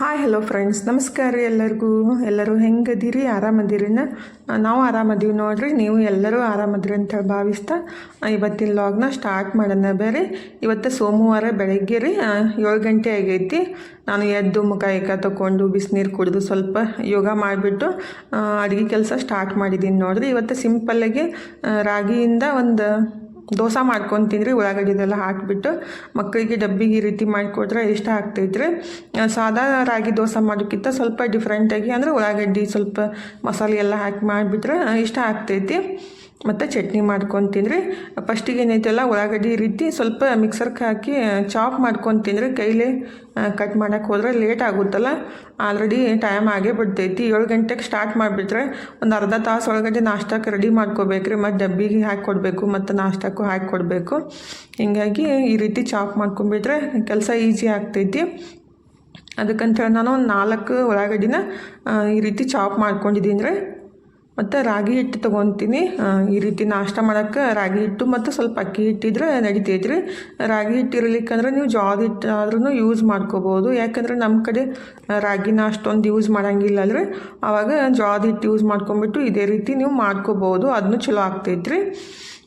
Hi hello friends ನಮಸ್ಕಾರ ರೀ ಎಲ್ಲರಿಗೂ. ಎಲ್ಲರೂ ಹೆಂಗದಿರಿ? ಆರಾಮದಿರಿನ? ನಾವು ಆರಾಮದೀವಿ ನೋಡ್ರಿ. ನೀವು ಎಲ್ಲರೂ ಆರಾಮದಿರಿ ಅಂತ ಹೇಳಿ ಭಾವಿಸ್ತಾ ಇವತ್ತಿನ ಲಾಗ್ನ ಸ್ಟಾರ್ಟ್ ಮಾಡೋಣ ಬೇರೆ. ಇವತ್ತು ಸೋಮವಾರ ಬೆಳಗ್ಗೆ ರೀ ಏಳು ಗಂಟೆ ಆಗೈತಿ. ನಾನು ಎದ್ದು ಮುಖ ಏಕ ತೊಗೊಂಡು ಬಿಸಿನೀರು ಕುಡಿದು ಸ್ವಲ್ಪ ಯೋಗ ಮಾಡಿಬಿಟ್ಟು ಅಡುಗೆ ಕೆಲಸ ಸ್ಟಾರ್ಟ್ ಮಾಡಿದ್ದೀನಿ ನೋಡ್ರಿ. ಇವತ್ತು ಸಿಂಪಲ್ಲಾಗಿ ರಾಗಿಯಿಂದ ಒಂದು ದೋಸೆ ಮಾಡ್ಕೊತೀನಿ ಉಳ್ಳಾಗಡ್ಡಿ ಇದೆಲ್ಲ ಹಾಕಿಬಿಟ್ಟು ಮಕ್ಕಳಿಗೆ ಡಬ್ಬಿಗೆ ಈ ರೀತಿ ಮಾಡಿಕೊಟ್ರೆ ಇಷ್ಟ ಆಗ್ತೈತ್ರಿ. ಸಾದಾ ರಾಗಿ ದೋಸೆ ಮಾಡೋಕ್ಕಿಂತ ಸ್ವಲ್ಪ ಡಿಫ್ರೆಂಟಾಗಿ ಅಂದರೆ ಉಳ್ಳಾಗಡ್ಡಿ ಸ್ವಲ್ಪ ಮಸಾಲೆ ಎಲ್ಲ ಹಾಕಿ ಮಾಡಿಬಿಟ್ರೆ ಇಷ್ಟ ಆಗ್ತೈತಿ. ಮತ್ತು ಚಟ್ನಿ ಮಾಡ್ಕೊಂಡು ತಿಂದರೆ ಫಸ್ಟಿಗೆ ಏನೈತಲ್ಲ ಉಳ್ಳಾಗಡ್ಡಿ ರೀತಿ ಸ್ವಲ್ಪ ಮಿಕ್ಸರ್ಗೆ ಹಾಕಿ ಚಾಪ್ ಮಾಡ್ಕೊಂಡು ತಿಂದರೆ ಕೈಲೇ ಕಟ್ ಮಾಡೋಕ್ಕೆ ಹೋದ್ರೆ ಲೇಟ್ ಆಗುತ್ತಲ್ಲ. ಆಲ್ರೆಡಿ ಟೈಮ್ ಆಗೇ ಬಿಡ್ತೈತಿ. ಏಳು ಗಂಟೆಗೆ ಸ್ಟಾರ್ಟ್ ಮಾಡಿಬಿಟ್ರೆ ಒಂದು ಅರ್ಧ ತಾಸು ಒಳಗಡೆ ನಾಷ್ಟಕ್ಕೆ ರೆಡಿ ಮಾಡ್ಕೋಬೇಕ್ರಿ. ಮತ್ತು ಡಬ್ಬಿಗೆ ಹಾಕಿ ಕೊಡಬೇಕು, ಮತ್ತು ನಾಷ್ಟಕ್ಕೂ ಹಾಕಿ ಕೊಡಬೇಕು. ಹೀಗಾಗಿ ಈ ರೀತಿ ಚಾಪ್ ಮಾಡ್ಕೊಂಬಿಟ್ರೆ ಕೆಲಸ ಈಸಿ ಆಗ್ತೈತಿ. ಅದಕ್ಕಂತೇಳಿ ನಾನು ಒಂದು ನಾಲ್ಕು ಉಳ್ಳಾಗಡ್ಡಿನ ಈ ರೀತಿ ಚಾಪ್ ಮಾಡ್ಕೊಂಡಿದ್ದೀನಿ ರೀ ಮತ್ತು ರಾಗಿ ಹಿಟ್ಟು ತೊಗೊತೀನಿ. ಈ ರೀತಿ ನಾಷ್ಟ ಮಾಡೋಕ್ಕೆ ರಾಗಿ ಹಿಟ್ಟು ಮತ್ತು ಸ್ವಲ್ಪ ಅಕ್ಕಿ ಹಿಟ್ಟಿದ್ರೆ ನಡಿತೈತೆ ರೀ. ರಾಗಿ ಹಿಟ್ಟು ಇರಲಿಕ್ಕಂದ್ರೆ ನೀವು ಜೋಳದ ಹಿಟ್ಟು ಆದ್ರೂ ಯೂಸ್ ಮಾಡ್ಕೋಬೋದು. ಯಾಕಂದ್ರೆ ನಮ್ಮ ಕಡೆ ರಾಗಿನ ಅಷ್ಟೊಂದು ಯೂಸ್ ಮಾಡೋಂಗಿಲ್ಲ ಅಲ್ರಿ ಆವಾಗ ಜೋಳದ ಹಿಟ್ಟು ಯೂಸ್ ಮಾಡ್ಕೊಂಬಿಟ್ಟು ಇದೇ ರೀತಿ ನೀವು ಮಾಡ್ಕೋಬೋದು. ಅದನ್ನು ಚಲೋ ಆಗ್ತೈತ್ರಿ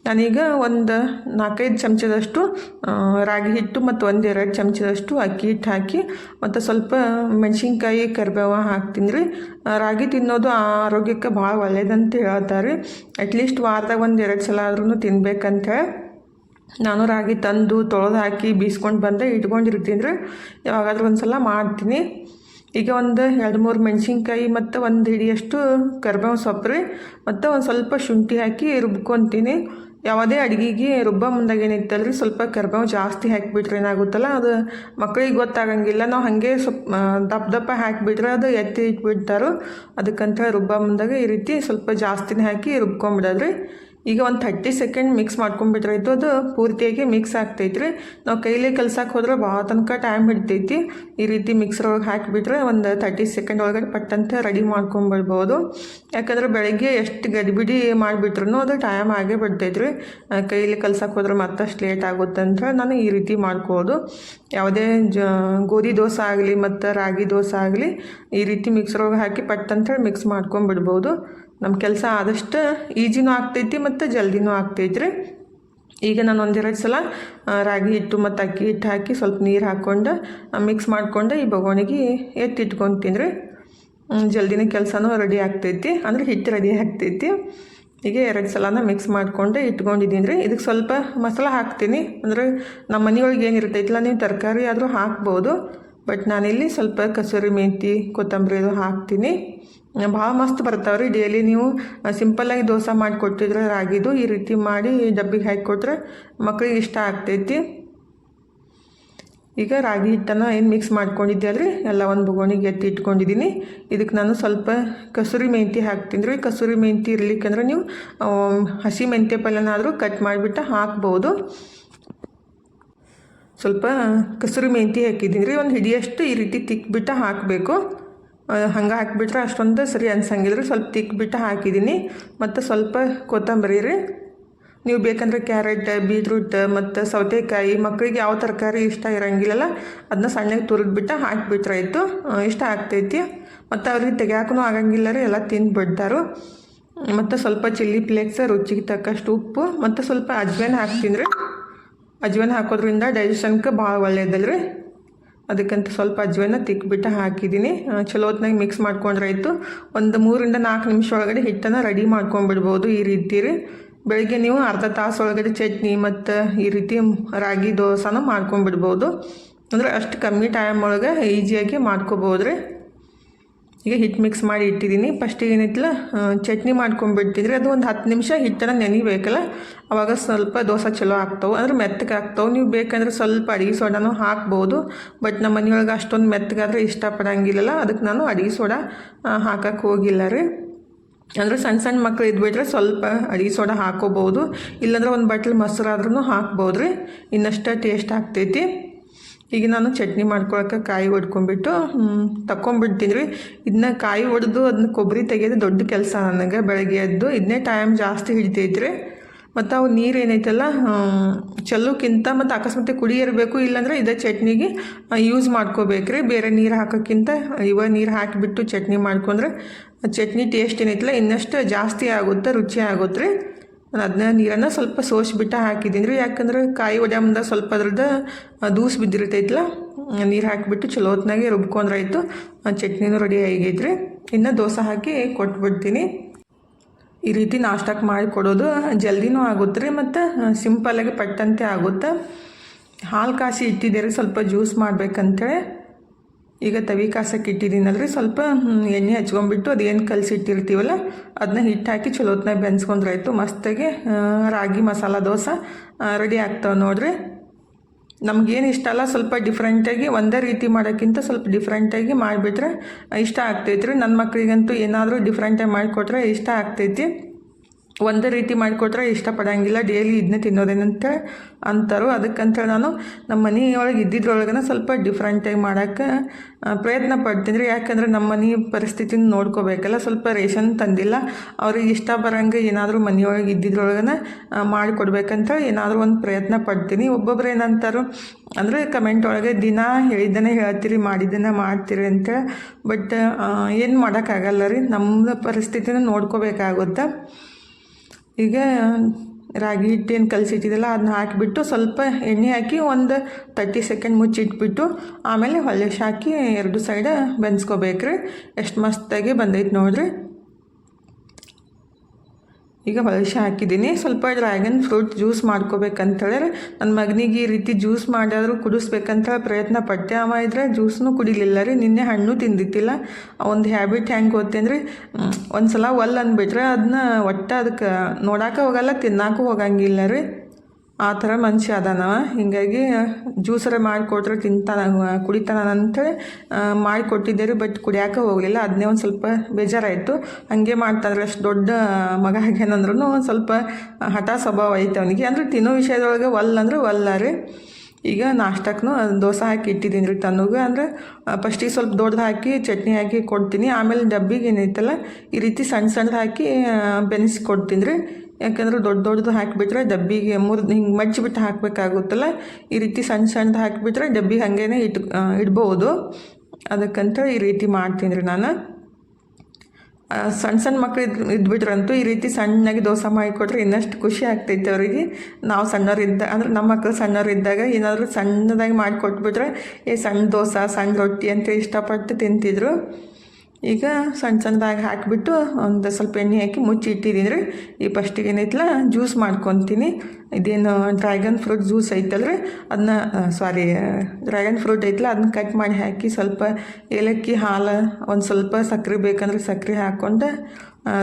ನಾನೀಗ ಒಂದು ನಾಲ್ಕೈದು ಚಮಚದಷ್ಟು ರಾಗಿ ಹಿಟ್ಟು ಮತ್ತು ಒಂದೆರಡು ಚಮಚದಷ್ಟು ಅಕ್ಕಿ ಹಿಟ್ಟು ಹಾಕಿ, ಮತ್ತು ಸ್ವಲ್ಪ ಮೆಣಸಿನ್ಕಾಯಿ ಕರಿಬೇವ ಹಾಕ್ತೀನಿ ರೀ. ರಾಗಿ ತಿನ್ನೋದು ಆರೋಗ್ಯಕ್ಕೆ ಭಾಳ ಒಳ್ಳೇದಂತ ಹೇಳ್ತಾರೆ. ಅಟ್ಲೀಸ್ಟ್ ವಾರದಾಗ ಒಂದು ಎರಡು ಸಲ ಆದ್ರೂ ತಿನ್ಬೇಕಂತೇಳಿ ನಾನು ರಾಗಿ ತಂದು ತೊಳೆದು ಹಾಕಿ ಬೀಸ್ಕೊಂಡು ಬಂದೆ ಇಟ್ಕೊಂಡಿರ್ತೀನಿ ರೀ. ಯಾವಾಗಾದ್ರೂ ಒಂದು ಸಲ ಮಾಡ್ತೀನಿ. ಈಗ ಒಂದು ಎರಡು ಮೂರು ಮೆಣಸಿನ್ಕಾಯಿ ಮತ್ತು ಒಂದು ಹಿಡಿಯಷ್ಟು ಕರ್ಬೇವು ಸೊಪ್ಪು ರೀ. ಮತ್ತು ಒಂದು ಸ್ವಲ್ಪ ಶುಂಠಿ ಹಾಕಿ ರುಬ್ಕೊತೀನಿ. ಯಾವುದೇ ಅಡುಗೆಗೆ ರುಬ್ಬ ಮುಂದಾಗ ಏನಿತ್ತಲ್ಲ ರೀ ಸ್ವಲ್ಪ ಕರ್ಬೇವು ಜಾಸ್ತಿ ಹಾಕಿಬಿಟ್ರೆ ಏನಾಗುತ್ತಲ್ಲ, ಅದು ಮಕ್ಕಳಿಗೆ ಗೊತ್ತಾಗಂಗಿಲ್ಲ. ನಾವು ಹಾಗೆ ಸ್ವಲ್ಪ ದಪ್ಪ ದಪ್ಪ ಹಾಕಿಬಿಟ್ರೆ ಅದು ಎತ್ತಿ ಇಟ್ಬಿಡ್ತಾರೋ, ಅದಕ್ಕಂತ ರುಬ್ಬ ಮುಂದಾಗ ಈ ರೀತಿ ಸ್ವಲ್ಪ ಜಾಸ್ತಿನೇ ಹಾಕಿ ರುಬ್ಕೊಂಬಿಡೋದ್ರಿ. ಈಗ ಒಂದು ಥರ್ಟಿ ಸೆಕೆಂಡ್ ಮಿಕ್ಸ್ ಮಾಡ್ಕೊಂಡ್ಬಿಟ್ರೆ ಅದು ಪೂರ್ತಿಯಾಗಿ ಮಿಕ್ಸ್ ಆಗ್ತೈತ್ರಿ. ನಾವು ಕೈಲೇ ಕಲ್ಸಕ್ಕೆ ಹೋದ್ರೆ ಭಾಳ ತನಕ ಟೈಮ್ ಹಿಡ್ತೈತಿ. ಈ ರೀತಿ ಮಿಕ್ಸರ್ ಒಳಗೆ ಹಾಕಿಬಿಟ್ರೆ ಒಂದು ತರ್ಟಿ ಸೆಕೆಂಡ್ ಒಳಗಡೆ ಪಟ್ಟಂತೆ ರೆಡಿ ಮಾಡ್ಕೊಂಬಿಡ್ಬೋದು ಯಾಕಂದ್ರೆ ಬೆಳಗ್ಗೆ ಎಷ್ಟು ಗಡಿಬಿಡಿ ಮಾಡಿಬಿಟ್ರು ಅದು ಟೈಮ್ ಆಗೇ ಬಿಡ್ತೈತೆ ರೀ ಕೈಲಿ ಕಲ್ಸಕ್ಕೆ ಹೋದ್ರೆ ಮತ್ತಷ್ಟು ಲೇಟ್ ಆಗುತ್ತೆ ಅಂತ ನಾನು ಈ ರೀತಿ ಮಾಡ್ಕೋದು ಯಾವುದೇ ಜ, ಗೋಧಿ ದೋಸೆ ಆಗಲಿ ಮತ್ತು ರಾಗಿ ದೋಸೆ ಆಗಲಿ ಈ ರೀತಿ ಮಿಕ್ಸರ್ ಒಳಗೆ ಹಾಕಿ ಪಟ್ಟಂತೇಳಿ ಮಿಕ್ಸ್ ಮಾಡ್ಕೊಂಬಿಡ್ಬೋದು ನಮ್ಮ ಕೆಲಸ ಆದಷ್ಟು ಈಜಿನೂ ಆಗ್ತೈತಿ ಮತ್ತು ಜಲ್ದಿನೂ ಆಗ್ತೈತ್ರಿ. ಈಗ ನಾನು ಒಂದೆರಡು ಸಲ ರಾಗಿ ಹಿಟ್ಟು ಮತ್ತು ಅಕ್ಕಿ ಹಿಟ್ಟು ಹಾಕಿ ಸ್ವಲ್ಪ ನೀರು ಹಾಕ್ಕೊಂಡು ಮಿಕ್ಸ್ ಮಾಡ್ಕೊಂಡು ಈ ಬಗೋಣಿಗೆ ಎತ್ತಿಟ್ಕೊತೀನಿ. ರೀ ಜಲ್ದಿನ ಕೆಲಸನೂ ರೆಡಿ ಆಗ್ತೈತಿ, ಅಂದರೆ ಹಿಟ್ಟು ರೆಡಿ ಆಗ್ತೈತಿ. ಈಗ ಎರಡು ಸಲನ ಮಿಕ್ಸ್ ಮಾಡಿಕೊಂಡು ಇಟ್ಕೊಂಡಿದ್ದೀನಿ. ರೀ ಇದಕ್ಕೆ ಸ್ವಲ್ಪ ಮಸಾಲ ಹಾಕ್ತೀನಿ. ಅಂದರೆ ನಮ್ಮ ಮನೆಯೊಳಗೆ ಏನು ನೀವು ತರಕಾರಿ ಆದರೂ ಹಾಕ್ಬೋದು. ಬಟ್ ನಾನಿಲ್ಲಿ ಸ್ವಲ್ಪ ಕಸೂರಿ ಮೆಂತಿ, ಕೊತ್ತಂಬರಿ ಅದು ಹಾಕ್ತೀನಿ. ಭಾಳ ಮಸ್ತ್ ಬರ್ತಾವೆ ರೀ ಡೈಲಿ ನೀವು ಸಿಂಪಲ್ಲಾಗಿ ದೋಸೆ ಮಾಡಿಕೊಟ್ಟಿದ್ರೆ ರಾಗಿದು ಈ ರೀತಿ ಮಾಡಿ ಡಬ್ಬಿಗೆ ಹಾಕಿಕೊಟ್ರೆ ಮಕ್ಳಿಗೆ ಇಷ್ಟ ಆಗ್ತೈತಿ. ಈಗ ರಾಗಿ ಹಿಟ್ಟನ್ನು ಏನು ಮಿಕ್ಸ್ ಮಾಡ್ಕೊಂಡಿದ್ದೆ ಅಲ್ರಿ ಎಲ್ಲ ಒಂದು ಬೊಗೋಣಿಗೆ ಎತ್ತಿ ಇಟ್ಕೊಂಡಿದ್ದೀನಿ. ಇದಕ್ಕೆ ನಾನು ಸ್ವಲ್ಪ ಕಸೂರಿ ಮೆಂತಿ ಹಾಕ್ತೀನಿ ರೀ. ಕಸೂರಿ ಮೆಂತಿ ಇರ್ಲಿಕ್ಕಂದ್ರೆ ನೀವು ಹಸಿ ಮೆಂತ್ಯ ಪಲ್ಯನಾದರೂ ಕಟ್ ಮಾಡಿಬಿಟ್ಟು ಹಾಕ್ಬೋದು. ಸ್ವಲ್ಪ ಕಸೂರಿ ಮೆಂತಿ ಹಾಕಿದ್ದೀನಿ ರೀ. ಒಂದು ಹಿಡಿಯಷ್ಟು ಈ ರೀತಿ ತಿಕ್ಬಿಟ್ಟು ಹಾಕಬೇಕು. ಹಂಗೆ ಹಾಕಿಬಿಟ್ರೆ ಅಷ್ಟೊಂದು ಸರಿ ಅನ್ಸಂಗಿಲ್ಲ ಸ್ವಲ್ಪ ತಿಕ್ಬಿಟ್ಟು ಹಾಕಿದ್ದೀನಿ ಮತ್ತು ಸ್ವಲ್ಪ ಕೊತ್ತಂಬರಿ ರೀ. ನೀವು ಬೇಕಂದ್ರೆ ಕ್ಯಾರೆಟ್, ಬೀಟ್ರೂಟ್, ಮತ್ತು ಸೌತೆಕಾಯಿ ಮಕ್ಕಳಿಗೆ ಯಾವ ತರಕಾರಿ ಇಷ್ಟ ಇರೋಂಗಿಲ್ಲಲ್ಲ ಅದನ್ನ ಸಣ್ಣಗೆ ತುರಿದ್ಬಿಟ್ಟು ಹಾಕಿಬಿಟ್ರೆ ಆಯಿತು. ಇಷ್ಟ ಆಗ್ತೈತಿ. ಮತ್ತು ಅವ್ರಿಗೆ ತೆಗ್ಯಾಕೂ ಆಗಂಗಿಲ್ಲ ರೀ, ಎಲ್ಲ ತಿಂದುಬಿಡ್ತಾರು ಮತ್ತು ಸ್ವಲ್ಪ ಚಿಲ್ಲಿ ಫ್ಲೇಕ್ಸ್, ರುಚಿಗೆ ತಕ್ಕಷ್ಟು ಉಪ್ಪು, ಮತ್ತು ಸ್ವಲ್ಪ ಅಜ್ವೇನ್ ಹಾಕ್ತೀನಿ ರೀ. ಅಜ್ವೇನ್ ಹಾಕೋದ್ರಿಂದ ಡೈಜೆಷನ್ಗೆ ಭಾಳ ಒಳ್ಳೇದಲ್ಲ ರೀ ಅದಕ್ಕಂತ ಸ್ವಲ್ಪ ಅಜ್ವೇನ ತಿಕ್ಬಿಟ್ಟು ಹಾಕಿದ್ದೀನಿ. ಚಲೋ ಹೊತ್ನಾಗ ಮಿಕ್ಸ್ ಮಾಡ್ಕೊಂಡ್ರೆ ಆಯಿತು. ಒಂದು ಮೂರಿಂದ ನಾಲ್ಕು ನಿಮಿಷ ಒಳಗಡೆ ಹಿಟ್ಟನ್ನು ರೆಡಿ ಮಾಡ್ಕೊಂಡ್ಬಿಡ್ಬೋದು ಈ ರೀತಿ ರೀ ಬೆಳಗ್ಗೆ ನೀವು ಅರ್ಧ ತಾಸು ಒಳಗಡೆ ಚಟ್ನಿ ಮತ್ತು ಈ ರೀತಿ ರಾಗಿ ದೋಸೆನ ಮಾಡ್ಕೊಂಡ್ಬಿಡ್ಬೋದು. ಅಂದರೆ ಅಷ್ಟು ಕಮ್ಮಿ ಟೈಮ್ ಒಳಗೆ ಈಸಿಯಾಗಿ ಮಾಡ್ಕೋಬೋದು ರೀ ಈಗ ಹಿಟ್ ಮಿಕ್ಸ್ ಮಾಡಿ ಇಟ್ಟಿದ್ದೀನಿ. ಫಸ್ಟಿಗೆ ಏನಿತ್ತಲ್ಲ ಚಟ್ನಿ ಮಾಡ್ಕೊಂಡ್ಬಿಟ್ಟಿದ್ರೆ ಅದು ಒಂದು ಹತ್ತು ನಿಮಿಷ ಹಿಟ್ಟನ್ನು ನೆನಿಬೇಕಲ್ಲ? ಅವಾಗ ಸ್ವಲ್ಪ ದೋಸೆ ಚಲೋ ಆಗ್ತಾವೆ. ಅಂದ್ರೆ ಮೆತ್ತಗೆ ಆಗ್ತಾವೆ. ನೀವು ಬೇಕಂದ್ರೆ ಸ್ವಲ್ಪ ಅಡುಗೆ ಸೋಡಾನು ಹಾಕ್ಬೋದು. ಬಟ್ ನಮ್ಮ ಮನೆಯೊಳಗೆ ಅಷ್ಟೊಂದು ಮೆತ್ತಗಾದರೆ ಇಷ್ಟಪಡಂಗಿಲ್ಲಲ್ಲ. ಅದಕ್ಕೆ ನಾನು ಅಡಿಗೆ ಸೋಡಾ ಹಾಕಕ್ಕೆ ಹೋಗಿಲ್ಲ ರೀ. ಅಂದರೆ ಸಣ್ಣ ಸಣ್ಣ ಮಕ್ಳು ಇದ್ಬಿಟ್ರೆ ಸ್ವಲ್ಪ ಅಡುಗೆ ಸೋಡಾ ಹಾಕೋಬೋದು ಇಲ್ಲಾಂದ್ರೆ ಒಂದು ಬಟ್ಲು ಮೊಸರಾದ್ರೂ ಹಾಕ್ಬೋದು ರೀ ಇನ್ನಷ್ಟು ಟೇಸ್ಟ್ ಆಗ್ತೈತಿ. ಈಗ ನಾನು ಚಟ್ನಿ ಮಾಡ್ಕೊಳಕ್ಕೆ ಕಾಯಿ ಒಡ್ಕೊಂಡ್ಬಿಟ್ಟು ರೀ ಇದನ್ನ ಕಾಯಿ ಹೊಡೆದು ಅದನ್ನ ಕೊಬ್ಬರಿ ತೆಗೆಯೋದು ದೊಡ್ಡ ಕೆಲಸ ನನಗೆ ಬೆಳಗ್ಗೆ ಎದ್ದು. ಇದನ್ನೇ ಟೈಮ್ ಜಾಸ್ತಿ ಹಿಡಿತೈತೆ ರೀ ಮತ್ತು ಅವು ನೀರು ಏನೈತಲ್ಲ ಚೆಲ್ಲೋಕ್ಕಿಂತ ಮತ್ತು ಅಕಸ್ಮಾತ್ ಕುಡಿ ಇರಬೇಕು. ಇಲ್ಲಾಂದ್ರೆ ಇದೇ ಚಟ್ನಿಗೆ ಯೂಸ್ ಮಾಡ್ಕೋಬೇಕ್ರಿ. ಬೇರೆ ನೀರು ಹಾಕೋಕ್ಕಿಂತ ಇವ ನೀರು ಹಾಕಿಬಿಟ್ಟು ಚಟ್ನಿ ಮಾಡ್ಕೊಂಡ್ರೆ ಚಟ್ನಿ ಟೇಸ್ಟ್ ಏನೈತಲ್ಲ, ಇನ್ನಷ್ಟು ಜಾಸ್ತಿ ಆಗುತ್ತೆ, ರುಚಿ ಆಗುತ್ತೆ ರೀ ನಾನು ಅದನ್ನ ನೀರನ್ನು ಸ್ವಲ್ಪ ಸೋಸಿಬಿಟ್ಟು ಹಾಕಿದ್ದೀನಿ. ರೀ ಯಾಕಂದ್ರೆ ಕಾಯಿ ಒಡೆ ಮುಂದೆ ಸ್ವಲ್ಪ ಅದ್ರದ್ದು ದೂಸ್ ಬಿದ್ದಿರ್ತೈತಲ್ಲ ನೀರು ಹಾಕಿಬಿಟ್ಟು ಚಲೋ ಹೊತ್ನಾಗೆ ರುಬ್ಕೊಂಡ್ರಾಯ್ತು. ಚಟ್ನಿನೂ ರೆಡಿ ಆಗೈತ್ರಿ ಇನ್ನು ದೋಸೆ ಹಾಕಿ ಕೊಟ್ಬಿಡ್ತೀನಿ. ಈ ರೀತಿ ನಾಷ್ಟಕ್ಕೆ ಮಾಡಿ ಕೊಡೋದು ಜಲ್ದಿನೂ ಆಗುತ್ತೆ ರೀ, ಮತ್ತು ಸಿಂಪಲ್ಲಾಗಿ ಪಟ್ಟಂತೆ ಆಗುತ್ತೆ. ಹಾಲು ಕಾಸಿ ಇಟ್ಟಿದ್ದೀರಿ, ಸ್ವಲ್ಪ ಜ್ಯೂಸ್ ಮಾಡ್ಬೇಕಂತೇಳಿ. ಈಗ ತವಿ ಕಾಸಕ್ಕೆ ಇಟ್ಟಿದ್ದೀನಲ್ರಿ. ಸ್ವಲ್ಪ ಎಣ್ಣೆ ಹಚ್ಕೊಂಡ್ಬಿಟ್ಟು ಅದೇನು ಕಲಸಿಟ್ಟಿರ್ತೀವಲ್ಲ ಅದನ್ನ ಹಿಟ್ಟು ಹಾಕಿ ಚಲೋ ಹೊತ್ನಾಗ ಬೆನ್ಸ್ಕೊಂಡ್ರಾಯ್ತು. ಮಸ್ತಾಗಿ ರಾಗಿ ಮಸಾಲ ದೋಸೆ ರೆಡಿ ಆಗ್ತಾವೆ ನೋಡ್ರಿ. ನಮಗೇನು ಇಷ್ಟ ಅಲ್ಲ, ಸ್ವಲ್ಪ ಡಿಫ್ರೆಂಟಾಗಿ ಒಂದೇ ರೀತಿ ಮಾಡೋಕ್ಕಿಂತ ಸ್ವಲ್ಪ ಡಿಫ್ರೆಂಟಾಗಿ ಮಾಡಿಬಿಟ್ರೆ ಇಷ್ಟ ಆಗ್ತೈತ್ರಿ. ನನ್ನ ಮಕ್ಕಳಿಗಂತೂ ಏನಾದರೂ ಡಿಫ್ರೆಂಟಾಗಿ ಮಾಡಿಕೊಟ್ರೆ ಇಷ್ಟ ಆಗ್ತೈತಿ. ಒಂದೇ ರೀತಿ ಮಾಡಿಕೊಟ್ರೆ ಇಷ್ಟಪಡಂಗಿಲ್ಲ. ಡೈಲಿ ಇದನ್ನೇ ತಿನ್ನೋದೇನಂತ ಅಂತಾರೋ ಅದಕ್ಕಂತೇಳಿ ನಾನು ನಮ್ಮ ಮನೆಯೊಳಗೆ ಇದ್ದಿದ್ರೊಳಗನ ಸ್ವಲ್ಪ ಡಿಫ್ರೆಂಟಾಗಿ ಮಾಡೋಕ್ಕೆ ಪ್ರಯತ್ನ ಪಡ್ತೀನಿ. ರೀ ಯಾಕಂದ್ರೆ ನಮ್ಮ ಮನೆ ಪರಿಸ್ಥಿತಿನ ನೋಡ್ಕೋಬೇಕಲ್ಲ, ಸ್ವಲ್ಪ ರೇಷನ್ ತಂದಿಲ್ಲ. ಅವ್ರಿಗೆ ಇಷ್ಟ ಬರೋಂಗೆ ಏನಾದರೂ ಮನೆಯೊಳಗೆ ಇದ್ದಿದ್ರೊಳಗನ ಮಾಡಿಕೊಡ್ಬೇಕಂತ ಏನಾದರೂ ಒಂದು ಪ್ರಯತ್ನ ಪಡ್ತೀನಿ. ಒಬ್ಬೊಬ್ರು ಏನಂತಾರೋ, ಅಂದರೆ ಕಮೆಂಟ್ ಒಳಗೆ ದಿನ ಹೇಳಿದ್ದನ್ನೇ ಹೇಳ್ತೀರಿ, ಮಾಡಿದ್ದನ್ನೇ ಮಾಡ್ತೀರಿ ಅಂತ ಬಟ್ ಏನು ಮಾಡೋಕ್ಕಾಗಲ್ಲ ರೀ. ನಮ್ಮ ಪರಿಸ್ಥಿತಿನ ನೋಡ್ಕೋಬೇಕಾಗುತ್ತೆ. ಈಗ ರಾಗಿ ಹಿಟ್ಟೇನು ಕಲಸಿಟ್ಟಿದ್ದಲ್ಲ ಅದನ್ನ ಹಾಕಿಬಿಟ್ಟು ಸ್ವಲ್ಪ ಎಣ್ಣೆ ಹಾಕಿ ಒಂದು ತರ್ಟಿ ಸೆಕೆಂಡ್ ಮುಚ್ಚಿಟ್ಬಿಟ್ಟು ಆಮೇಲೆ ಹೊಳ್ಳೆ ಹಾಕಿ ಎರಡು ಸೈಡ ಬೆನ್ಸ್ಕೋಬೇಕ್ರಿ ಎಷ್ಟು ಮಸ್ತಾಗಿ ಬಂದೈತೆ ನೋಡ್ರಿ. ಈಗ ಹೊಲಸೆ ಹಾಕಿದ್ದೀನಿ. ಸ್ವಲ್ಪ ಡ್ರ್ಯಾಗನ್ ಫ್ರೂಟ್ ಜ್ಯೂಸ್ ಮಾಡ್ಕೋಬೇಕಂತೇಳಿ ನನ್ನ ಮಗನಿಗೆ ಈ ರೀತಿ ಜ್ಯೂಸ್ ಮಾಡಿಯಾದರೂ ಕುಡಿಸ್ಬೇಕಂತ ಪ್ರಯತ್ನ ಪಟ್ಟೆ. ಅವ ಇದ್ರೆ ಜ್ಯೂಸ್ನೂ ಕುಡಿಲಿಲ್ಲ ರೀ. ನಿನ್ನೆ ಹಣ್ಣು ತಿಂದಿತ್ತಿಲ್ಲ ಒಂದು ಹ್ಯಾಬಿಟ್ ಹೆಂಗೆ ಗೊತ್ತೇನ್ರಿ ಒಂದು ಸಲ ಒಲ್ ಅಂದ್ಬಿಟ್ರೆ ಅದನ್ನ ಒಟ್ಟು ಅದಕ್ಕೆ ನೋಡಕ್ಕೆ ಹೋಗಲ್ಲ ತಿನ್ನೋಕ್ಕೂ ಹೋಗಂಗಿಲ್ಲ ರೀ. ಆ ಥರ ಮನುಷ್ಯ ಅದಾನವ. ಹೀಗಾಗಿ ಜ್ಯೂಸರ ಮಾಡಿಕೊಟ್ರೆ ತಿಂತಾನ ಕುಡಿತಾನ ಅಂತೇಳಿ ಮಾಡಿಕೊಟ್ಟಿದ್ದೆ ರೀ ಬಟ್ ಕುಡಿಯೋಕೆ ಹೋಗಲಿಲ್ಲ. ಅದನ್ನೇ ಒಂದು ಸ್ವಲ್ಪ ಬೇಜಾರಾಯಿತು. ಹಾಗೆ ಮಾಡ್ತಾದ್ರೆ ಅಷ್ಟು ದೊಡ್ಡ ಮಗ ಹಾಗೇನಂದ್ರೂ ಒಂದು ಸ್ವಲ್ಪ ಹಠ ಸ್ವಭಾವ ಐತೆ ಅವನಿಗೆ. ಅಂದರೆ ತಿನ್ನೋ ವಿಷಯದೊಳಗೆ ಒಲ್ಲ ಅಂದ್ರೆ ಒಲ್ಲ ರೀ. ಈಗ ನಾಷ್ಟಕ್ಕೂ ದೋಸೆ ಹಾಕಿ ಇಟ್ಟಿದ್ದೀನಿ ರೀ ತನ್ನಗೆ. ಅಂದರೆ ಫಸ್ಟಿಗೆ ಸ್ವಲ್ಪ ದೊಡ್ಡದು ಹಾಕಿ, ಚಟ್ನಿ ಹಾಕಿ ಕೊಡ್ತೀನಿ. ಆಮೇಲೆ ಡಬ್ಬಿಗೆ ಏನೈತಲ್ಲ ಈ ರೀತಿ ಸಣ್ಣ ಸಣ್ಣದು ಹಾಕಿ ಬೆನೆಸಿ ಕೊಡ್ತೀನಿ ರೀ. ಯಾಕಂದ್ರೆ ದೊಡ್ಡ ದೊಡ್ಡದು ಹಾಕಿಬಿಟ್ರೆ ಡಬ್ಬಿಗೆ ಮುರಿದು ಹಿಂಗೆ ಮಜ್ಜಿಬಿಟ್ಟು ಹಾಕಬೇಕಾಗುತ್ತಲ್ಲ, ಈ ರೀತಿ ಸಣ್ಣ ಸಣ್ಣದು ಹಾಕಿಬಿಟ್ರೆ ಡಬ್ಬಿ ಹಾಗೇನೆ ಇಟ್ ಇಡ್ಬೋದು. ಅದಕ್ಕಂತ ಈ ರೀತಿ ಮಾಡ್ತೀನಿ ರೀ ನಾನು. ಸಣ್ಣ ಸಣ್ಣ ಮಕ್ಳು ಇದು, ಇದ್ಬಿಟ್ರಂತೂ ಈ ರೀತಿ ಸಣ್ಣಗೆ ದೋಸೆ ಮಾಡಿಕೊಟ್ರೆ ಇನ್ನಷ್ಟು ಖುಷಿ ಆಗ್ತೈತೆ ಅವರಿಗೆ. ನಾವು ಸಣ್ಣವರಿದ್ದ ಅಂದ್ರೆ ನಮ್ಮ ಮಕ್ಕಳು ಸಣ್ಣವ್ರು ಇದ್ದಾಗ ಏನಾದರೂ ಸಣ್ಣದಾಗಿ ಮಾಡಿಕೊಟ್ಬಿಟ್ರೆ ಏ ಸಣ್ಣ ದೋಸೆ ಸಣ್ಣ ರೊಟ್ಟಿ ಅಂತ ಇಷ್ಟಪಟ್ಟು ತಿಂತಿದ್ರು. ಈಗ ಸಣ್ಣ ಸಣ್ಣದಾಗಿ ಹಾಕಿಬಿಟ್ಟು ಒಂದು ಸ್ವಲ್ಪ ಎಣ್ಣೆ ಹಾಕಿ ಮುಚ್ಚಿ ಇಟ್ಟಿದ್ದೀನಿ ರೀ ಈ ಫಸ್ಟಿಗೆ ಏನೈತಲ್ಲ ಜ್ಯೂಸ್ ಮಾಡ್ಕೊತೀನಿ. ಇದೇನು ಡ್ರ್ಯಾಗನ್ ಫ್ರೂಟ್ ಜ್ಯೂಸ್ ಐತಲ್ರಿ? ಅದನ್ನ ಸಾರಿ ಡ್ರ್ಯಾಗನ್ ಫ್ರೂಟ್ ಐತಲ್ಲ ಅದನ್ನ ಕಟ್ ಮಾಡಿ ಹಾಕಿ ಸ್ವಲ್ಪ ಏಲಕ್ಕಿ ಹಾಲು, ಒಂದು ಸ್ವಲ್ಪ ಸಕ್ಕರೆ ಬೇಕಂದ್ರೆ ಸಕ್ಕರೆ ಹಾಕ್ಕೊಂಡು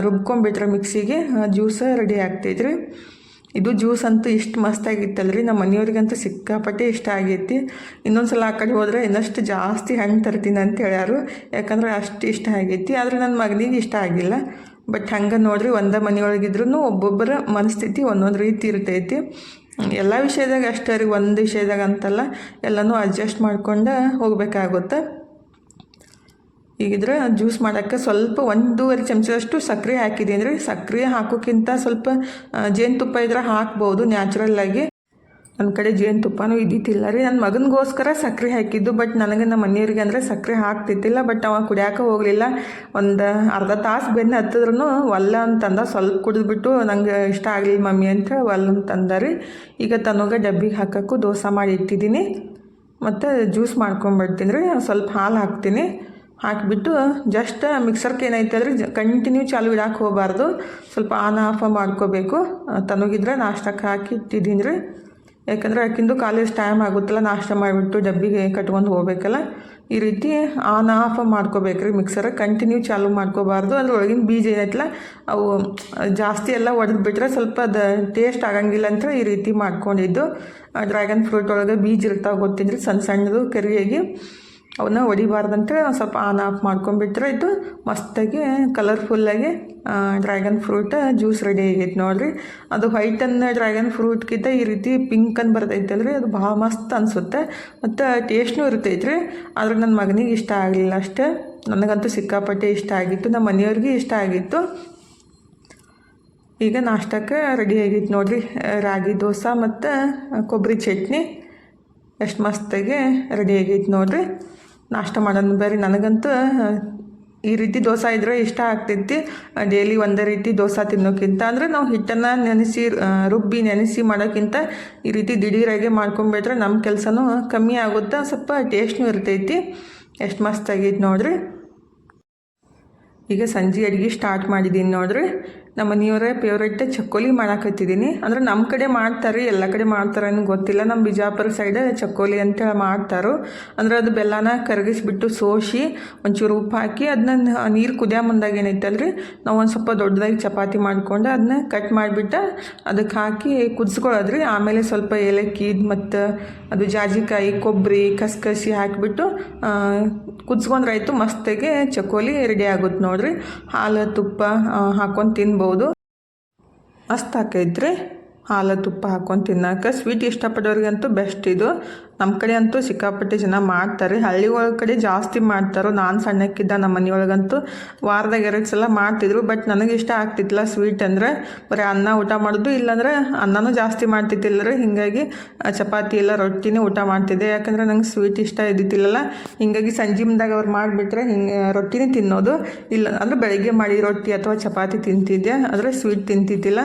ರುಬ್ಕೊಂಬಿಟ್ರೆ ಮಿಕ್ಸಿಗೆ ಜ್ಯೂಸ ರೆಡಿ ಆಗ್ತೈತ್ರಿ. ಇದು ಜ್ಯೂಸ್ ಅಂತೂ ಇಷ್ಟು ಮಸ್ತಾಗಿತ್ತಲ್ಲ ರೀ ನಮ್ಮ ಮನೆಯವ್ರಿಗಂತೂ ಸಿಕ್ಕಾಪಟ್ಟೆ ಇಷ್ಟ ಆಗೈತಿ. ಇನ್ನೊಂದು ಸಲ ಆ ಕಡೆ ಹೋದ್ರೆ ಇನ್ನಷ್ಟು ಜಾಸ್ತಿ ಹಣ್ಣು ತರ್ತೀನಿ ಅಂತ ಹೇಳ್ಯಾರು. ಯಾಕಂದ್ರೆ ಅಷ್ಟು ಇಷ್ಟ ಆಗೈತಿ. ಆದರೆ ನನ್ನ ಮಗನಿಗೆ ಇಷ್ಟ ಆಗಿಲ್ಲ. ಬಟ್ ಹಂಗೆ ನೋಡ್ರಿ ಒಂದೇ ಮನೆಯೊಳಗಿದ್ರೂ ಒಬ್ಬೊಬ್ಬರ ಮನಸ್ಥಿತಿ ಒಂದೊಂದು ರೀತಿ ಇರ್ತೈತಿ. ಎಲ್ಲ ವಿಷಯದಾಗ ಅಷ್ಟೇ ರೀ. ಒಂದು ವಿಷಯದಾಗ ಅಂತಲ್ಲ ಎಲ್ಲನೂ ಅಡ್ಜಸ್ಟ್ ಮಾಡ್ಕೊಂಡು ಹೋಗ್ಬೇಕಾಗುತ್ತೆ. ಈಗಿದ್ರೆ ಜ್ಯೂಸ್ ಮಾಡೋಕ್ಕೆ ಸ್ವಲ್ಪ ಒಂದೂವರೆ ಚಮಚದಷ್ಟು ಸಕ್ಕರೆ ಹಾಕಿದೆ ಅಂದರೆ ಸಕ್ಕರೆ ಹಾಕೋಕ್ಕಿಂತ ಸ್ವಲ್ಪ ಜೇನುತುಪ್ಪ ಇದ್ರೆ ಹಾಕ್ಬೋದು ನ್ಯಾಚುರಲ್ಲಾಗಿ ನನ್ನ ಕಡೆ ಜೇನುತುಪ್ಪನೂ ಇದ್ದಿತ್ತಿಲ್ಲ ರೀ. ನನ್ನ ಮಗನಿಗೋಸ್ಕರ ಸಕ್ಕರೆ ಹಾಕಿದ್ದು ಬಟ್ ನನಗೆ ನಮ್ಮ ಮನೆಯವ್ರಿಗೆ ಅಂದರೆ ಸಕ್ಕರೆ ಹಾಕ್ತಿದ್ದಿಲ್ಲ ಬಟ್ ಅವ ಕುಡಿಯೋಕೆ ಹೋಗಲಿಲ್ಲ. ಒಂದು ಅರ್ಧ ತಾಸು ಬೆನ್ನು ಹತ್ತಿದ್ರೂ ಒಲ್ಲ ಅಂತಂದ ಸ್ವಲ್ಪ ಕುಡಿದ್ಬಿಟ್ಟು, ನಂಗೆ ಇಷ್ಟ ಆಗಲಿಲ್ಲ ಮಮ್ಮಿ ಅಂತ ಒಲ್ಲ ಅಂತಂದ ರೀ. ಈಗ ತನಗೆ ಡಬ್ಬಿಗೆ ಹಾಕೋಕ್ಕೂ ದೋಸೆ ಮಾಡಿ ಇಟ್ಟಿದ್ದೀನಿ. ಮತ್ತು ಜ್ಯೂಸ್ ಮಾಡ್ಕೊಂಬಿಡ್ತೀನಿ ರೀ. ಸ್ವಲ್ಪ ಹಾಲು ಹಾಕ್ತೀನಿ. ಹಾಕಿಬಿಟ್ಟು ಜಸ್ಟ್ ಮಿಕ್ಸರ್ಗೆ ಏನೈತಲ್ರಿ ಜ ಕಂಟಿನ್ಯೂ ಚಾಲು ಇಡಕ್ಕೆ ಹೋಗಬಾರ್ದು. ಸ್ವಲ್ಪ ಆನ್ ಆಫ್ ಮಾಡ್ಕೋಬೇಕು. ತನಗಿದ್ರೆ ನಾಷ್ಟಕ್ಕೆ ಹಾಕಿ ಇಟ್ಟಿದ್ದೀನಿ ರೀ ಯಾಕಂದರೆ ಆಕಿಂದು ಕಾಲೇಜ್ ಟೈಮ್ ಆಗುತ್ತಲ್ಲ, ನಾಷ್ಟ ಮಾಡಿಬಿಟ್ಟು ಡಬ್ಬಿಗೆ ಕಟ್ಕೊಂಡು ಹೋಗಬೇಕಲ್ಲ. ಈ ರೀತಿ ಆನ್ ಆಫ್ ಮಾಡ್ಕೋಬೇಕ್ರಿ ಮಿಕ್ಸರ್ ಕಂಟಿನ್ಯೂ ಚಾಲು ಮಾಡ್ಕೋಬಾರ್ದು. ಅದ್ರ ಒಳಗಿನ ಬೀಜ ಏನೈತಲ್ಲ ಅವು ಜಾಸ್ತಿ ಎಲ್ಲ ಒಡೆದು ಬಿಟ್ರೆ ಸ್ವಲ್ಪ ಅದು ಟೇಸ್ಟ್ ಆಗಂಗಿಲ್ಲ ಅಂತ ಈ ರೀತಿ ಮಾಡ್ಕೊಂಡಿದ್ದು. ಡ್ರ್ಯಾಗನ್ ಫ್ರೂಟ್ ಒಳಗೆ ಬೀಜ ಇರ್ತಾವೆ ಗೊತ್ತಿದ್ರಿ ಸಣ್ಣ ಸಣ್ಣದು, ಕರಿಯಾಗಿ. ಅವನ್ನ ಹೊಡಿಬಾರ್ದಂತೇಳಿ ಒಂದು ಸ್ವಲ್ಪ ಆನ್ ಆಫ್ ಮಾಡ್ಕೊಂಡ್ಬಿಟ್ರೆ. ಇದು ಮಸ್ತಾಗಿ ಕಲರ್ಫುಲ್ಲಾಗಿ ಡ್ರ್ಯಾಗನ್ ಫ್ರೂಟ್ ಜ್ಯೂಸ್ ರೆಡಿ ಆಗೈತೆ ನೋಡಿರಿ. ಅದು ವೈಟ್ ಅನ್ನ ಡ್ರ್ಯಾಗನ್ ಫ್ರೂಟ್ಗಿಂತ ಈ ರೀತಿ ಪಿಂಕ್ ಅಂತ ಬರ್ತೈತಲ್ಲ ರೀ ಅದು ಭಾಳ ಮಸ್ತ್ ಅನಿಸುತ್ತೆ. ಮತ್ತು ಟೇಸ್ಟ್ನೂ ರೀ ಆದ್ರೆ ನನ್ನ ಮಗನಿಗೆ ಇಷ್ಟ ಆಗಲಿಲ್ಲ ಅಷ್ಟೇ. ನನಗಂತೂ ಸಿಕ್ಕಾಪಟ್ಟೆ ಇಷ್ಟ ಆಗಿತ್ತು. ನಮ್ಮ ಮನೆಯವ್ರಿಗೆ ಇಷ್ಟ ಆಗಿತ್ತು. ಈಗ ನಾಷ್ಟಕ್ಕೆ ರೆಡಿ ಆಗೈತೆ ನೋಡಿರಿ. ರಾಗಿ ದೋಸೆ ಮತ್ತು ಕೊಬ್ಬರಿ ಚಟ್ನಿ. ಎಷ್ಟು ಮಸ್ತಾಗಿ ರೆಡಿ ಆಗೈತೆ ನೋಡ್ರಿ. ನಾಷ್ಟ ಮಾಡೋದು ಬೇರೆ ನನಗಂತೂ ಈ ರೀತಿ ದೋಸೆ ಇದ್ರೆ ಇಷ್ಟ ಆಗ್ತೈತಿ. ಡೈಲಿ ಒಂದೇ ರೀತಿ ದೋಸೆ ತಿನ್ನೋಕ್ಕಿಂತ ಅಂದರೆ ನಾವು ಹಿಟ್ಟನ್ನು ನೆನೆಸಿ ರುಬ್ಬಿ ನೆನೆಸಿ ಮಾಡೋಕ್ಕಿಂತ ಈ ರೀತಿ ದಿಢೀರಾಗೆ ಮಾಡ್ಕೊಂಬಿಟ್ರೆ ನಮ್ಮ ಕೆಲಸನೂ ಕಮ್ಮಿ ಆಗುತ್ತೆ ಸ್ವಲ್ಪ ಟೇಸ್ಟ್ನೂ ಇರ್ತೈತಿ. ಎಷ್ಟು ಮಸ್ತಾಗೈತೆ ನೋಡ್ರಿ. ಈಗ ಸಂಜೆ ಅಡುಗೆ ಸ್ಟಾರ್ಟ್ ಮಾಡಿದ್ದೀನಿ ನೋಡ್ರಿ. ನಮ್ಮ ಮನೆಯವರೇ ಫೇವ್ರೇಟ್ ಚಕ್ಕೋಲಿ ಮಾಡಾಕತ್ತಿದ್ದೀನಿ. ಅಂದ್ರೆ ನಮ್ಮ ಕಡೆ ಮಾಡ್ತಾರೆ, ಎಲ್ಲ ಕಡೆ ಮಾಡ್ತಾರೇನು ಗೊತ್ತಿಲ್ಲ. ನಮ್ಮ ಬಿಜಾಪುರ ಸೈಡ್ ಚಕ್ಕೋಲಿ ಅಂತೇಳಿ ಮಾಡ್ತಾರೋ. ಅಂದ್ರೆ ಅದು ಬೆಲ್ಲನ ಕರಗಿಸ್ಬಿಟ್ಟು ಸೋಸಿ ಒಂಚೂರು ಉಪ್ಪು ಹಾಕಿ ಅದನ್ನ ನೀರು ಕುದಿಯೋ ಮುಂದಾಗ ಏನೈತಲ್ರಿ? ನಾವು ಒಂದು ಸ್ವಲ್ಪ ದೊಡ್ಡದಾಗಿ ಚಪಾತಿ ಮಾಡಿಕೊಂಡು ಅದನ್ನ ಕಟ್ ಮಾಡಿಬಿಟ್ಟು ಅದಕ್ಕೆ ಹಾಕಿ ಕುದಿಸ್ಕೊಳ್ಳೋದ್ರಿ. ಆಮೇಲೆ ಸ್ವಲ್ಪ ಏಲಕ್ಕಿ, ಮತ್ತು ಅದು ಜಾಜಿಕಾಯಿ ಕೊಬ್ಬರಿ ಕಸ್ಕಸಿ ಹಾಕಿಬಿಟ್ಟು ಕುದಿಸ್ಕೊಂಡ್ರಾಯ್ತು, ಮಸ್ತಿಗೆ ಚಕೋಲಿ ರೆಡಿ ಆಗುತ್ತೆ ನೋಡ್ರಿ. ಹಾಲು, ತುಪ್ಪ ಹಾಕ್ಕೊಂಡು ತಿನ್ಬೋದು. ಮಸ್ತ್ ಹಾಕೈತ್ರಿ ಹಾಲು, ತುಪ್ಪ ಹಾಕ್ಕೊಂಡು ತಿನ್ನಕ್ಕೆ ಸ್ವೀಟ್ ಇಷ್ಟಪಡೋರಿಗಂತೂ ಬೆಸ್ಟ್ ಇದು. ನಮ್ಮ ಕಡೆ ಅಂತೂ ಸಿಕ್ಕಾಪಟ್ಟೆ ಜನ ಮಾಡ್ತಾರೆ. ಹಳ್ಳಿ ಒಳಗೆ ಕಡೆ ಜಾಸ್ತಿ ಮಾಡ್ತಾರೋ, ನಾನು ಸಣ್ಣಕ್ಕಿದ್ದ ನಮ್ಮ ಮನೆಯೊಳಗಂತೂ ವಾರದಾಗ ಎರಡು ಸಲ ಮಾಡ್ತಿದ್ರು. ಬಟ್ ನನಗೆ ಇಷ್ಟ ಆಗ್ತಿತ್ತಲ್ಲ ಸ್ವೀಟ್ ಅಂದರೆ. ಬರೀ ಅನ್ನ ಊಟ ಮಾಡೋದು ಇಲ್ಲಾಂದ್ರೆ ಅನ್ನನೂ ಜಾಸ್ತಿ ಮಾಡ್ತಿದ್ದಿಲ್ಲ ಹೀಗಾಗಿ ಚಪಾತಿ ಎಲ್ಲ ರೊಟ್ಟಿನೇ ಊಟ ಮಾಡ್ತಿದ್ದೆ. ಯಾಕಂದರೆ ನಂಗೆ ಸ್ವೀಟ್ ಇಷ್ಟ ಇದ್ದಿದ್ದಿಲ್ಲಲ್ಲ. ಹೀಗಾಗಿ ಸಂಜೆ ಮುಂದಾಗ ಅವ್ರು ಮಾಡಿಬಿಟ್ರೆ ಹಿಂಗೆ ರೊಟ್ಟಿನೇ ತಿನ್ನೋದು. ಇಲ್ಲ, ಅಂದರೆ ಬೆಳಗ್ಗೆ ಮಾಡಿ ರೊಟ್ಟಿ ಅಥವಾ ಚಪಾತಿ ತಿಂತಿದ್ದೆ. ಆದರೆ ಸ್ವೀಟ್ ತಿಂತಿದ್ದಿಲ್ಲ.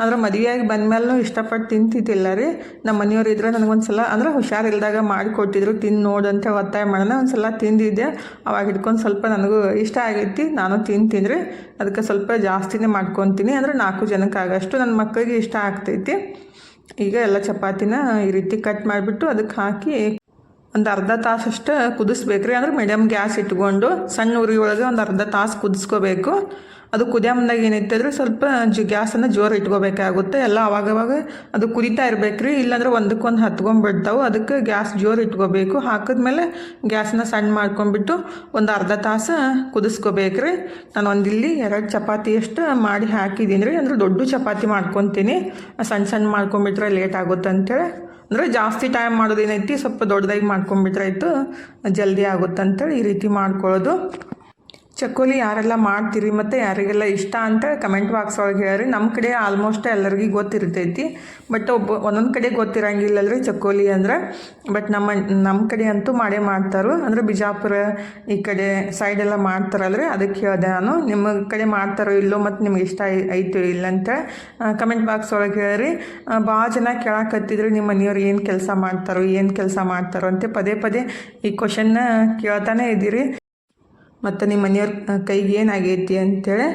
ಆದ್ರೆ ಮದುವೆಯಾಗಿ ಬಂದಮೇಲೂ ಇಷ್ಟಪಟ್ಟು ತಿಂತಿದ್ದಿಲ್ಲ ರೀ. ನಮ್ಮ ಮನೆಯವ್ರು ಇದ್ರೆ ನನಗೊಂದ್ಸಲ, ಅಂದ್ರೆ ಹುಷಾರಿಲ್ದಾಗ ಮಾಡಿಕೊಟ್ಟಿದ್ರು ತಿಂದು ನೋಡಂತೆ ಒತ್ತಾಯ ಮಾಡೋಣ ಒಂದು ಸಲ ತಿಂದಿದ್ದೆ. ಅವಾಗ ಹಿಡ್ಕೊಂಡು ಸ್ವಲ್ಪ ನನಗೂ ಇಷ್ಟ ಆಗೈತಿ, ನಾನು ತಿಂತೀನಿ ರೀ. ಅದಕ್ಕೆ ಸ್ವಲ್ಪ ಜಾಸ್ತಿನೇ ಮಾಡ್ಕೊತೀನಿ, ಅಂದರೆ ನಾಲ್ಕು ಜನಕ್ಕೆ ಆಗಷ್ಟು ನನ್ನ ಮಕ್ಕಳಿಗೆ ಇಷ್ಟ ಆಗ್ತೈತಿ. ಈಗ ಎಲ್ಲ ಚಪಾತಿನ ಈ ರೀತಿ ಕಟ್ ಮಾಡಿಬಿಟ್ಟು ಅದಕ್ಕೆ ಹಾಕಿ ಒಂದು ಅರ್ಧ ತಾಸಷ್ಟು ಕುದಿಸ್ಬೇಕು ರೀ ಅಂದ್ರೆ ಮೀಡಿಯಮ್ ಗ್ಯಾಸ್ ಇಟ್ಕೊಂಡು ಸಣ್ಣ ಉರಿ ಒಳಗೆ ಒಂದು ಅರ್ಧ ತಾಸು ಕುದಿಸ್ಕೋಬೇಕು. ಅದು ಕುದಿಯೋ ಮುಂದಾಗ ಏನೈತೆ ಸ್ವಲ್ಪ ಜಿ ಗ್ಯಾಸನ್ನು ಜೋರು ಇಟ್ಕೋಬೇಕಾಗುತ್ತೆ. ಎಲ್ಲ ಅವಾಗವಾಗ ಅದು ಕುದಿತಾ ಇರ್ಬೇಕು ರೀ ಇಲ್ಲಾಂದ್ರೆ ಒಂದಕ್ಕೊಂದು ಹತ್ಕೊಂಡ್ಬಿಡ್ತಾವೆ ಅದಕ್ಕೆ ಗ್ಯಾಸ್ ಜೋರು ಇಟ್ಕೋಬೇಕು. ಹಾಕಿದ್ಮೇಲೆ ಗ್ಯಾಸನ್ನ ಸಣ್ಣ ಮಾಡ್ಕೊಂಡ್ಬಿಟ್ಟು ಒಂದು ಅರ್ಧ ತಾಸು ಕುದಿಸ್ಕೋಬೇಕು ರೀ ನಾನು ಒಂದಿಲ್ಲಿ ಎರಡು ಚಪಾತಿ ಅಷ್ಟು ಮಾಡಿ ಹಾಕಿದ್ದೀನಿ ರೀ ಅಂದ್ರೆ ದೊಡ್ಡ ಚಪಾತಿ ಮಾಡ್ಕೊತೀನಿ. ಸಣ್ಣ ಸಣ್ಣ ಮಾಡ್ಕೊಂಬಿಟ್ರೆ ಲೇಟ್ ಆಗುತ್ತೆ ಅಂತೇಳಿ. ಅಂದರೆ ಜಾಸ್ತಿ ಟೈಮ್ ಮಾಡೋದೇನೈತಿ ಸ್ವಲ್ಪ ದೊಡ್ಡದಾಗಿ ಮಾಡ್ಕೊಂಬಿಟ್ರೆ ಆಯಿತು ಜಲ್ದಿ ಆಗುತ್ತೆ ಅಂತೇಳಿ ಈ ರೀತಿ ಮಾಡ್ಕೊಳ್ಳೋದು. ಚಕ್ಕೋಲಿ ಯಾರೆಲ್ಲ ಮಾಡ್ತೀರಿ ಮತ್ತು ಯಾರಿಗೆಲ್ಲ ಇಷ್ಟ ಅಂತ ಕಮೆಂಟ್ ಬಾಕ್ಸ್ ಒಳಗೆ ಹೇಳ್ರಿ. ನಮ್ಮ ಕಡೆ ಆಲ್ಮೋಸ್ಟ್ ಎಲ್ಲರಿಗೂ ಗೊತ್ತಿರ್ತೈತಿ. ಬಟ್ ಒಬ್ಬ, ಒಂದೊಂದು ಕಡೆ ಗೊತ್ತಿರಂಗಿಲ್ಲ ರೀ ಚಕ್ಕೋಲಿ ಅಂದ್ರೆ. ಬಟ್ ನಮ್ಮ ನಮ್ಮ ಕಡೆ ಅಂತೂ ಮಾಡೇ ಮಾಡ್ತಾರೋ. ಅಂದರೆ ಬಿಜಾಪುರ ಈ ಕಡೆ ಸೈಡೆಲ್ಲ ಮಾಡ್ತಾರಲ್ರಿ. ಅದಕ್ಕೆ ಹೇಳಿದೆ ನಾನು. ನಿಮ್ಮ ಕಡೆ ಮಾಡ್ತಾರೋ ಇಲ್ಲೋ ಮತ್ತು ನಿಮ್ಗೆ ಇಷ್ಟ ಐತೋ ಇಲ್ಲ ಅಂತ ಕಮೆಂಟ್ ಬಾಕ್ಸ್ ಒಳಗೆ ಹೇಳ್ರಿ. ಭಾಳ ಜನ ಕೇಳಕತ್ತಿದ್ರು ನಿಮ್ಮ ಮನೆಯವ್ರು ಏನು ಕೆಲಸ ಮಾಡ್ತಾರೋ, ಏನು ಕೆಲಸ ಮಾಡ್ತಾರೋ ಅಂತ ಪದೇ ಪದೇ ಈ ಕ್ವಶನ್ನ ಕೇಳ್ತಾನೆ ಇದ್ದೀರಿ ಮತ್ತು ನಿಮ್ಮ ಮನೆಯವ್ರ ಕೈಗೆ ಏನಾಗೈತಿ ಅಂಥೇಳಿ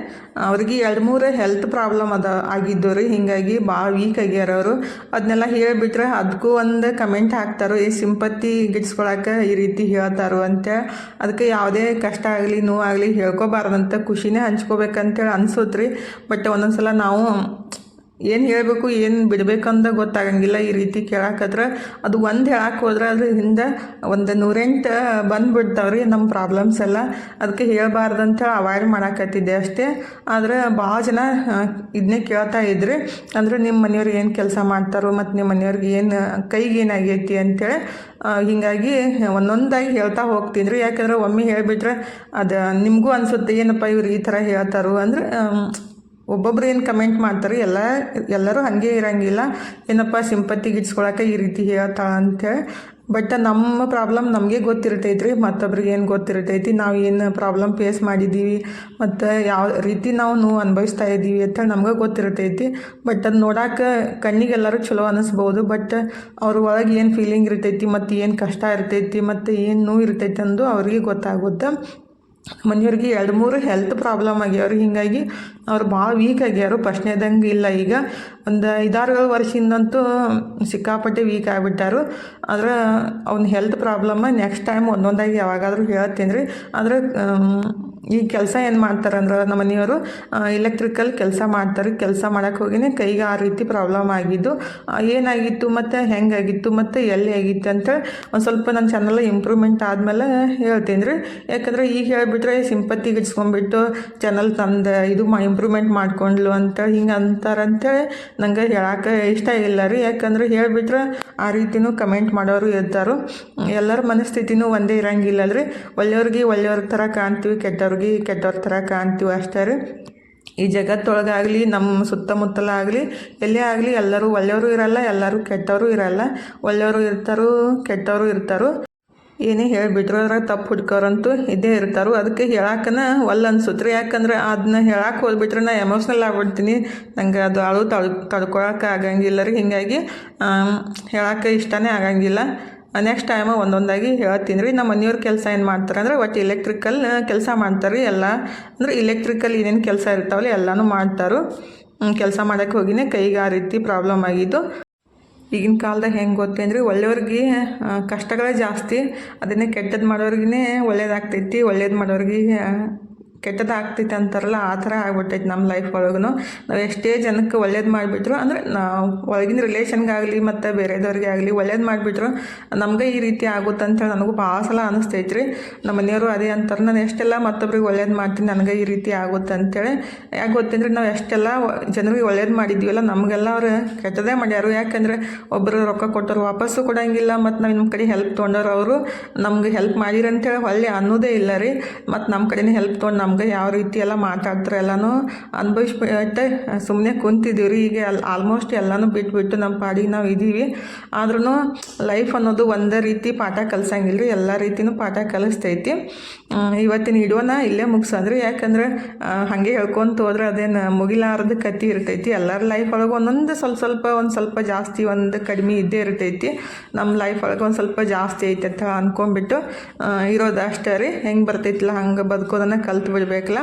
ಅವ್ರಿಗೆ ಎರಡು ಮೂರು ಹೆಲ್ತ್ ಪ್ರಾಬ್ಲಮ್ ಅದ ಆಗಿದ್ದು ರೀ. ಹೀಗಾಗಿ ಭಾಳ ವೀಕ್ ಆಗ್ಯಾರ ಅವರು. ಅದನ್ನೆಲ್ಲ ಹೇಳಿಬಿಟ್ರೆ ಅದಕ್ಕೂ ಒಂದು ಕಮೆಂಟ್ ಹಾಕ್ತಾರೋ ಈ ಸಿಂಪತ್ತಿ ಗಿಡ್ಸ್ಕೊಳಕ್ಕೆ ಈ ರೀತಿ ಹೇಳ್ತಾರೋ ಅಂತೇಳಿ ಅದಕ್ಕೆ ಯಾವುದೇ ಕಷ್ಟ ಆಗಲಿ ನೋವಾಗಲಿ ಹೇಳ್ಕೊಬಾರ್ದಂತ ಖುಷಿನೇ ಹಂಚ್ಕೋಬೇಕಂತೇಳಿ ಅನಿಸುತ್ತೆ ರೀ ಬಟ್ ಒಂದೊಂದು ಸಲ ನಾವು ಏನು ಹೇಳಬೇಕು, ಏನು ಬಿಡಬೇಕಂತ ಗೊತ್ತಾಗಂಗಿಲ್ಲ ಈ ರೀತಿ ಕೇಳಾಕತ್ರ. ಅದು ಒಂದು ಹೇಳಕ್ಕೆ ಹೋದ್ರೆ ಅದ್ರ ಹಿಂದೆ ಒಂದು ನೂರೆಂಟು ಬಂದುಬಿಡ್ತಾವೆ ರೀ ನಮ್ಮ ಪ್ರಾಬ್ಲಮ್ಸ್ ಎಲ್ಲ. ಅದಕ್ಕೆ ಹೇಳಬಾರ್ದಂತ ಅವಾಯ್ಡ್ ಮಾಡಾಕತ್ತಿದ್ದೆ ಅಷ್ಟೇ. ಆದರೆ ಭಾಳ ಜನ ಇದನ್ನೇ ಕೇಳ್ತಾ ಇದ್ರಿ. ಅಂದರೆ ನಿಮ್ಮ ಮನೆಯವ್ರಿಗೆ ಏನು ಕೆಲಸ ಮಾಡ್ತಾರೋ ಮತ್ತು ನಿಮ್ಮ ಮನೆಯವ್ರಿಗೆ ಏನು ಕೈಗೆ ಏನಾಗೈತಿ ಅಂತೇಳಿ ಹೀಗಾಗಿ ಒಂದೊಂದಾಗಿ ಹೇಳ್ತಾ ಹೋಗ್ತೀನಿ ರೀ ಯಾಕಂದ್ರೆ ಒಮ್ಮೆ ಹೇಳಿಬಿಟ್ರೆ ಅದು ನಿಮಗೂ ಅನಿಸುತ್ತೆ, ಏನಪ್ಪ ಇವ್ರು ಈ ಥರ ಹೇಳ್ತಾರೋ. ಅಂದರೆ ಒಬ್ಬೊಬ್ರು ಏನು ಕಮೆಂಟ್ ಮಾಡ್ತಾರೆ, ಎಲ್ಲ ಎಲ್ಲರೂ ಹಾಗೆ ಇರೋಂಗಿಲ್ಲ. ಏನಪ್ಪ ಸಿಂಪತ್ತಿ ಗಿಡ್ಸ್ಕೊಳಕ್ಕೆ ಈ ರೀತಿ ಹೇಳ್ತಾಳೆ ಅಂತೇಳಿ ಬಟ್ ನಮ್ಮ ಪ್ರಾಬ್ಲಮ್ ನಮಗೆ ಗೊತ್ತಿರ್ತೈತೆ ರೀ ಮತ್ತೊಬ್ರಿಗೆ ಏನು ಗೊತ್ತಿರ್ತೈತಿ? ನಾವು ಏನು ಪ್ರಾಬ್ಲಮ್ ಫೇಸ್ ಮಾಡಿದ್ದೀವಿ ಮತ್ತು ಯಾವ ರೀತಿ ನಾವು ನೋವು ಅನುಭವಿಸ್ತಾ ಇದ್ದೀವಿ ಅಂತೇಳಿ ನಮ್ಗೆ ಗೊತ್ತಿರ್ತೈತಿ. ಬಟ್ ಅದು ನೋಡೋಕೆ ಕಣ್ಣಿಗೆಲ್ಲರೂ ಚಲೋ ಅನ್ನಿಸ್ಬೋದು ಬಟ್ ಅವ್ರ ಒಳಗೆ ಏನು ಫೀಲಿಂಗ್ ಇರ್ತೈತಿ, ಮತ್ತು ಏನು ಕಷ್ಟ ಇರ್ತೈತಿ, ಮತ್ತು ಏನು ನೋವು ಇರ್ತೈತಿ ಅಂದು ಅವ್ರಿಗೆ ಗೊತ್ತಾಗುತ್ತೆ. ಮನೆಯವ್ರಿಗೆ ಎರಡು ಮೂರು ಹೆಲ್ತ್ ಪ್ರಾಬ್ಲಮ್ ಆಗ್ಯಾವ್ರಿ. ಹೀಗಾಗಿ ಅವ್ರು ಭಾಳ ವೀಕ್ ಆಗ್ಯಾರು ಫಸ್ಟ್ನೇದಂಗೆ ಇಲ್ಲ ಈಗ. ಒಂದು ಐದಾರು ವರ್ಷದಿಂದಂತೂ ಸಿಕ್ಕಾಪಟ್ಟೆ ವೀಕ್ ಆಗಿಬಿಟ್ಟಾರು. ಆದ್ರೆ ಅವ್ನ ಹೆಲ್ತ್ ಪ್ರಾಬ್ಲಮ್ಮ ನೆಕ್ಸ್ಟ್ ಟೈಮ್ ಒಂದೊಂದಾಗಿ ಯಾವಾಗಾದರೂ ಹೇಳ್ತೀನಿ ರೀ ಆದರೆ ಈ ಕೆಲಸ ಏನು ಮಾಡ್ತಾರೆ ಅಂದ್ರೆ ನಮ್ಮ ಮನೆಯವರು ಎಲೆಕ್ಟ್ರಿಕಲ್ ಕೆಲಸ ಮಾಡ್ತಾರೆ. ಕೆಲಸ ಮಾಡೋಕ್ಕೆ ಹೋಗಿನೇ ಕೈಗೆ ಆ ರೀತಿ ಪ್ರಾಬ್ಲಮ್ ಆಗಿದ್ದು ಏನಾಗಿತ್ತು ಮತ್ತು, ಹೆಂಗಾಗಿತ್ತು ಮತ್ತು, ಎಲ್ಲಿ ಆಗಿತ್ತು ಅಂತ ಒಂದು ಸ್ವಲ್ಪ ನನ್ನ ಚಾನಲ್ ಇಂಪ್ರೂವ್ಮೆಂಟ್ ಆದಮೇಲೆ ಹೇಳ್ತೀನಿ ರೀ. ಯಾಕಂದರೆ ಈಗ ಹೇಳಿಬಿಟ್ರೆ ಸಿಂಪತ್ತಿ ಗಿಡ್ಸ್ಕೊಂಡ್ಬಿಟ್ಟು ಚಾನಲ್ ತಂದು ಇದು ಮಾ ಇಂಪ್ರೂವ್ಮೆಂಟ್ ಮಾಡ್ಕೊಂಡ್ಲು ಅಂತ, ಹಿಂಗೆ ಅಂತಾರಂತೇಳಿ ನಂಗೆ ಹೇಳಕ್ಕೆ ಇಷ್ಟ ಇಲ್ಲ ರೀ. ಯಾಕಂದ್ರೆ ಹೇಳಿಬಿಟ್ರೆ ಆ ರೀತಿನೂ ಕಮೆಂಟ್ ಮಾಡೋರು ಇರ್ತಾರೋ. ಎಲ್ಲರ ಮನಸ್ಥಿತಿನೂ ಒಂದೇ ಇರೋಂಗಿಲ್ಲ ರೀ. ಒಳ್ಳೆಯವ್ರಿಗೆ ಒಳ್ಳೆಯವ್ರ ಥರ ಕಾಣ್ತೀವಿ, ಕೆಟ್ಟವ್ರಿಗೆ ಕೆಟ್ಟವ್ರ ಥರ ಕಾಣ್ತೀವಿ ಅಷ್ಟೇ ರೀ ಈ ಜಗತ್ತೊಳಗಾಗಲಿ, ನಮ್ಮ ಸುತ್ತಮುತ್ತಲಾಗಲಿ, ಎಲ್ಲೇ ಆಗಲಿ ಎಲ್ಲರೂ ಒಳ್ಳೆಯವರು ಇರಲ್ಲ, ಎಲ್ಲರೂ ಕೆಟ್ಟವರು ಇರಲ್ಲ. ಒಳ್ಳೆಯವರು ಇರ್ತಾರೋ, ಕೆಟ್ಟವರು ಇರ್ತಾರೋ. ಏನೇ ಹೇಳಿಬಿಟ್ರು ಅದ್ರಾಗ ತಪ್ಪು ಹುಡ್ಕೋರಂತೂ ಇದೇ ಇರ್ತಾರೋ. ಅದಕ್ಕೆ ಹೇಳಕ್ಕನ ಒಲ್ಲ ಅನ್ಸುತ್ತೆ ಯಾಕಂದ್ರೆ ಅದನ್ನ ಹೇಳಕ್ಕೆ ಹೋಗ್ಬಿಟ್ರೆ ನಾ ಎಮೋಷ್ನಲ್ ಆಗ್ಬಿಡ್ತೀನಿ. ನಂಗೆ ಅದು ಅಳು ತಳ್ ತಡ್ಕೊಳಕ್ಕೆ ಆಗಂಗಿಲ್ಲ ರೀ. ಹೀಗಾಗಿ ಹೇಳಕ್ಕೆ ಇಷ್ಟನೇ ಆಗಂಗಿಲ್ಲ. ನೆಕ್ಸ್ಟ್ ಟೈಮ್ ಒಂದೊಂದಾಗಿ ಹೇಳ್ತೀನಿ ರೀ. ನಮ್ಮ ಮನೆಯವ್ರ ಕೆಲಸ ಏನು ಮಾಡ್ತಾರೆ ಅಂದರೆ ಒಟ್ಟು ಇಲೆಕ್ಟ್ರಿಕಲ್ ಕೆಲಸ ಮಾಡ್ತಾರೆ ರೀ ಎಲ್ಲ. ಅಂದರೆ ಇಲೆಕ್ಟ್ರಿಕಲ್ ಏನೇನು ಕೆಲಸ ಇರ್ತಾವಲ್ಲ ಎಲ್ಲನೂ ಮಾಡ್ತಾರೆ. ಕೆಲಸ ಮಾಡೋಕ್ಕೆ ಹೋಗಿನೇ ಕೈಗೆ ಆ ರೀತಿ ಪ್ರಾಬ್ಲಮ್ ಆಗಿದ್ದು. ಈಗಿನ ಕಾಲದಾಗ ಹೆಂಗೆ ಗೊತ್ತೇನ್ರಿ ಒಳ್ಳೆಯವ್ರಿಗೆ ಕಷ್ಟಗಳೇ ಜಾಸ್ತಿ. ಅದನ್ನೇ ಕೆಟ್ಟದ್ದು ಮಾಡೋರ್ಗಿನೇ ಒಳ್ಳೇದಾಗ್ತೈತಿ, ಒಳ್ಳೇದು ಮಾಡೋರಿಗೆ ಕೆಟ್ಟದ್ದು ಆಗ್ತೈತೆ ಅಂತಾರಲ್ಲ, ಆ ಥರ ಆಗ್ಬಿಟ್ಟೈತೆ ನಮ್ಮ ಲೈಫ್ ಒಳಗೂ ನಾವು ಎಷ್ಟೇ ಜನಕ್ಕೆ ಒಳ್ಳೇದು ಮಾಡಿಬಿಟ್ರು, ಅಂದರೆ ನಾವು ಒಳಗಿನ ರಿಲೇಷನ್ಗಾಗಲಿ ಮತ್ತು ಬೇರೆದವ್ರಿಗೆ ಆಗಲಿ ಒಳ್ಳೇದು ಮಾಡಿಬಿಟ್ರು, ನಮಗೆ ಈ ರೀತಿ ಆಗುತ್ತೆ ಅಂತೇಳಿ ನನಗೂ ಭಾಳ ಸಲ ಅನಿಸ್ತೈತೆ ರೀ ನಮ್ಮ ಮನೆಯವರು ಅದೇ ಅಂತಾರೆ, ನಾನು ಎಷ್ಟೆಲ್ಲ ಮತ್ತೊಬ್ರಿಗೆ ಒಳ್ಳೇದು ಮಾಡ್ತೀನಿ, ನನಗೆ ಈ ರೀತಿ ಆಗುತ್ತೆ ಅಂತೇಳಿ ಯಾಕೆ ಗೊತ್ತಂದ್ರೆ ನಾವು ಎಷ್ಟೆಲ್ಲ ಜನರಿಗೆ ಒಳ್ಳೇದು ಮಾಡಿದ್ದೀವಲ್ಲ, ನಮಗೆಲ್ಲ ಅವರು ಕೆಟ್ಟದೇ ಮಾಡ್ಯಾರು. ಯಾಕಂದರೆ ಒಬ್ಬರು ರೊಕ್ಕ ಕೊಟ್ಟರು ವಾಪಸ್ಸು ಕೊಡೋಂಗಿಲ್ಲ, ಮತ್ತು ನಾವು ನಿಮ್ಮ ಕಡೆ ಹೆಲ್ಪ್ ತೊಗೊಂಡವ್ರು ಅವರು ನಮ್ಗೆ ಹೆಲ್ಪ್ ಮಾಡಿರಂತೇಳಿ ಒಳ್ಳೆ ಅನ್ನೋದೇ ಇಲ್ಲ ರೀ. ಮತ್ತು ನಮ್ಮ ಕಡೆನೇ ಹೆಲ್ಪ್ ತೊಗೊಂಡು ನಮ್ಗೆ ಯಾವ ರೀತಿ ಎಲ್ಲ ಮಾತಾಡ್ತಾರೆ ಎಲ್ಲನೂ ಅನುಭವಿಸ್ಬಿಟ್ಟೆ. ಸುಮ್ಮನೆ ಕುಂತಿದ್ದೀವಿ ರೀ ಈಗ ಅಲ್ಲಿ ಆಲ್ಮೋಸ್ಟ್ ಎಲ್ಲನೂ ಬಿಟ್ಬಿಟ್ಟು ನಮ್ಮ ಪಾಡಿಗೆ ನಾವು ಇದ್ದೀವಿ ಆದ್ರೂ ಲೈಫ್ ಅನ್ನೋದು ಒಂದೇ ರೀತಿ ಪಾಠ ಕಲಿಸಂಗಿಲ್ಲ ರೀ ಎಲ್ಲ ರೀತಿಯೂ ಪಾಠ ಕಲಿಸ್ತೈತಿ. ಇವತ್ತಿನ ಇಡೋಣ ಇಲ್ಲೇ ಮುಗಿಸಂದ್ರೆ ಯಾಕಂದ್ರೆ ಹಾಗೆ ಹೇಳ್ಕೊಂತ ಹೋದ್ರೆ ಅದೇನು ಮುಗಿಲಾರದ ಕತಿ ಇರ್ತೈತಿ. ಎಲ್ಲರ ಲೈಫ್ ಒಳಗೆ ಒಂದೊಂದು ಸ್ವಲ್ಪ ಸ್ವಲ್ಪ ಒಂದು ಸ್ವಲ್ಪ ಜಾಸ್ತಿ ಒಂದು ಕಡಿಮೆ ಇದ್ದೇ ಇರ್ತೈತಿ. ನಮ್ಮ ಲೈಫ್ ಒಳಗೆ ಒಂದು ಸ್ವಲ್ಪ ಜಾಸ್ತಿ ಐತೆ ಅಂತ ಅನ್ಕೊಂಡ್ಬಿಟ್ಟು ಆ, ಇರೋದು ಅಷ್ಟೇ ರೀ. ಹೆಂಗೆ ಬರ್ತೈತಿಲ್ಲ ಹಂಗೆ ಬದುಕೋದನ್ನು ಕಲ್ತು ಬಿಡ್ಬೇಕಲ್ಲ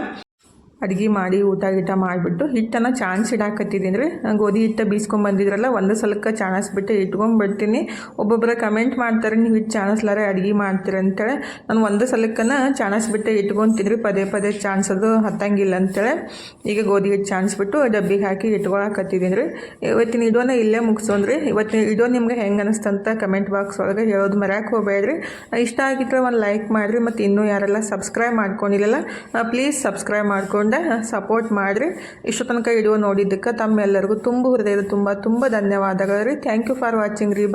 ಅಡುಗೆ ಮಾಡಿ ಊಟ ಗೀಟ ಮಾಡಿಬಿಟ್ಟು ಹಿಟ್ಟನ್ನು ಚಾನ್ಸ್ ಇಡಾಕತ್ತಿದ್ದೀನಿ ರೀ. ಗೋಧಿ ಹಿಟ್ಟು ಬೀಸ್ಕೊಂಬಂದಿದ್ರಲ್ಲ ಒಂದು ಸಲಕ್ಕೆ ಚಾಣಿಸ್ಬಿಟ್ಟು ಇಟ್ಕೊಂಡ್ಬಿಡ್ತೀನಿ. ಒಬ್ಬೊಬ್ಬರ ಕಮೆಂಟ್ ಮಾಡ್ತಾರೆ, ನೀವು ಹಿಟ್ಟು ಚಾಣಿಸ್ಲಾರೆ, ಅಡುಗೆ ಮಾಡ್ತೀರ ಅಂತೇಳಿ. ನಾನು ಒಂದು ಸಲಕ್ಕನ ಚಾಣಿಸ್ಬಿಟ್ಟು ಇಟ್ಕೊತಿದ್ರಿ, ಪದೇ ಪದೇ ಚಾಣಿಸೋದು ಹತ್ತಂಗಿಲ್ಲ ಅಂತೇಳಿ. ಈಗ ಗೋಧಿ ಹಿಟ್ಟು ಚಾಣಿಸ್ಬಿಟ್ಟು ಡಬ್ಬಿಗೆ ಹಾಕಿ ಇಟ್ಕೊಳಕತ್ತಿದ್ದೀನಿ ರೀ. ಇವತ್ತಿನ ಇಡೋನ ಇಲ್ಲೇ ಮುಗಿಸೋನ್ರಿ ಇವತ್ತಿನ ಇಡೋ ನಿಮ್ಗೆ ಹೆಂಗೆ ಅನಿಸ್ತಂತ ಕಮೆಂಟ್ ಬಾಕ್ಸ್ ಒಳಗೆ ಹೇಳೋದು ಮರ್ಯಾಕೆ ಹೋಗಬೇಡ್ರಿ. ಇಷ್ಟ ಆಗಿದ್ರೆ ಒಂದು ಲೈಕ್ ಮಾಡಿರಿ, ಮತ್ತು ಇನ್ನೂ ಯಾರೆಲ್ಲ ಸಬ್ಸ್ಕ್ರೈಬ್ ಮಾಡ್ಕೊಂಡಿಲ್ಲಲ್ಲ ಪ್ಲೀಸ್ ಸಬ್ಸ್ಕ್ರೈಬ್ ಮಾಡ್ಕೊಂಡು ಸಪೋರ್ಟ್ ಮಾಡಿರಿ ಇಷ್ಟು ತನಕ ವಿಡಿಯೋ ನೋಡಿದ್ದಕ್ಕೆ ತಮ್ಮೆಲ್ಲರಿಗೂ ತುಂಬ ಹೃದಯದ ತುಂಬ ತುಂಬ ಧನ್ಯವಾದಗಳು ರೀ. ಥ್ಯಾಂಕ್ ಯು ಫಾರ್ ವಾಚಿಂಗ್ ರೀ. ಬಾಯ್